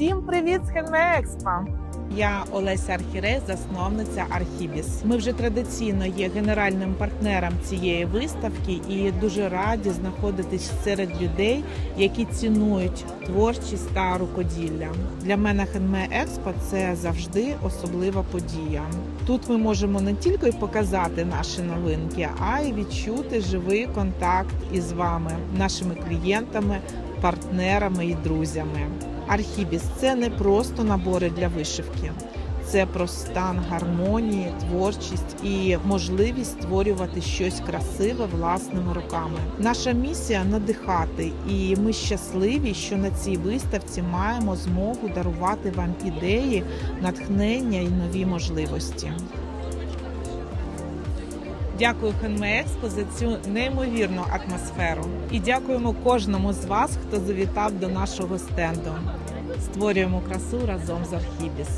Всім привіт з Хенмеекспо! Я Олеся Архірей, засновниця Архібіс. Ми вже традиційно є генеральним партнером цієї виставки і дуже раді знаходитись серед людей, які цінують творчість та рукоділля. Для мене Хенме Експо це завжди особлива подія. Тут ми можемо не тільки показати наші новинки, а й відчути живий контакт із вами, нашими клієнтами, партнерами і друзями. Архібіс це не просто набори для вишивки, це про стан гармонії, творчість і можливість створювати щось красиве власними руками. Наша місія надихати, і ми щасливі, що на цій виставці маємо змогу дарувати вам ідеї, натхнення і нові можливості. Дякую Хенмеекспо за цю неймовірну атмосферу. І дякуємо кожному з вас, хто завітав до нашого стенду. Створюємо красу разом з Архібіс.